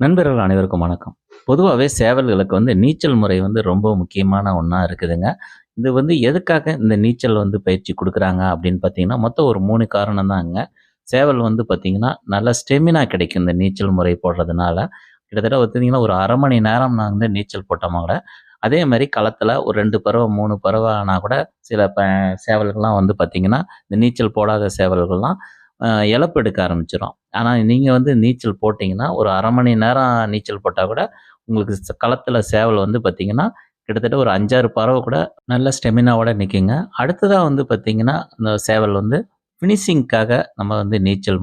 நண்பர்கள் அனைவருக்கும் வணக்கம். பொதுவாகவே சேவல்களுக்கு வந்து நீச்சல் முறை வந்து ரொம்ப முக்கியமான ஒன்றா இருக்குதுங்க. இது வந்து எதுக்காக இந்த நீச்சல் வந்து பயிற்சி கொடுக்குறாங்க அப்படின்னு பார்த்தீங்கன்னா மொத்தம் ஒரு மூணு காரணம் தாங்க. சேவல் வந்து பார்த்தீங்கன்னா நல்ல ஸ்டெமினா கிடைக்கும் இந்த நீச்சல் முறை போடுறதுனால. கிட்டத்தட்ட பார்த்தீங்கன்னா ஒரு அரை மணி நேரம் நான் வந்து நீச்சல் போட்டோமா கூட அதே மாதிரி களத்தில் ஒரு ரெண்டு பறவை மூணு பறவை ஆனால் கூட சில ப சேவல்கள்லாம் வந்து பார்த்தீங்கன்னா இந்த நீச்சல் போடாத சேவல்கள்லாம் இழப்பெடுக்க இழப்பு எடுக்க ஆரம்பிச்சிடும் ஆனால் நீங்கள் வந்து நீச்சல் போட்டிங்கன்னா ஒரு அரை மணி நேரம் நீச்சல் போட்டால் கூட உங்களுக்கு களத்தில் சேவல் வந்து பார்த்தீங்கன்னா கிட்டத்தட்ட ஒரு அஞ்சாறு பறவை கூட நல்ல ஸ்டெமினாவோட நிற்குங்க அடுத்ததாக வந்து பார்த்தீங்கன்னா இந்த சேவல் வந்து ஃபினிஷிங்க்காக நம்ம வந்து நீச்சல்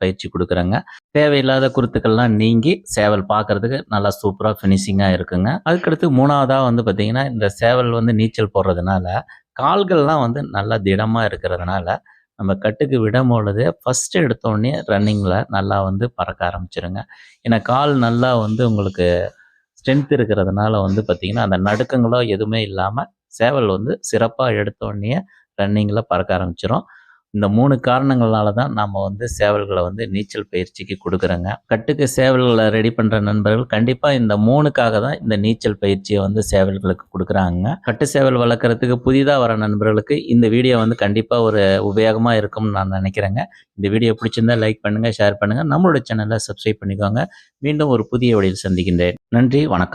பயிற்சி கொடுக்குறோங்க. தேவையில்லாத குருத்துக்கள்லாம் நீங்கி சேவல் பார்க்கறதுக்கு நல்லா சூப்பராக ஃபினிஷிங்காக இருக்குங்க. அதுக்கடுத்து மூணாவதாக வந்து பார்த்திங்கன்னா இந்த சேவல் வந்து நீச்சல் போடுறதுனால கால்கள்லாம் வந்து நல்லா திடமாக இருக்கிறதுனால நம்ம கட்டுக்கு விடும் பொழுது ஃபஸ்ட்டு எடுத்தோடனே ரன்னிங்கில் நல்லா வந்து பறக்க ஆரம்பிச்சிருங்க. ஏன்னா கால் நல்லா வந்து உங்களுக்கு ஸ்ட்ரென்த் இருக்கிறதுனால வந்து பார்த்திங்கன்னா அந்த நடுக்கங்களோ எதுவுமே இல்லாமல் சேவல் வந்து சிறப்பாக எடுத்தோடனே ரன்னிங்கில் பறக்க ஆரம்பிச்சிடும் இந்த மூணு காரணங்களால தான் நம்ம வந்து சேவல்களை வந்து நீச்சல் பயிற்சிக்கு கொடுக்குறோங்க. கட்டுக்கு சேவல்களை ரெடி பண்ணுற நண்பர்கள் கண்டிப்பாக இந்த மூணுக்காக தான் இந்த நீச்சல் பயிற்சியை வந்து சேவல்களுக்கு கொடுக்குறாங்க. கட்டு சேவல் வளர்க்குறதுக்கு புதிதாக வர நண்பர்களுக்கு இந்த வீடியோ வந்து கண்டிப்பாக ஒரு உபயோகமாக இருக்கும்னு நான் நினைக்கிறேங்க. இந்த வீடியோ பிடிச்சிருந்தா லைக் பண்ணுங்கள் ஷேர் பண்ணுங்கள் நம்மளோட சேனலை சப்ஸ்கிரைப் பண்ணிக்கோங்க. மீண்டும் ஒரு புதிய வழியில் சந்திக்கின்றேன். நன்றி வணக்கம்.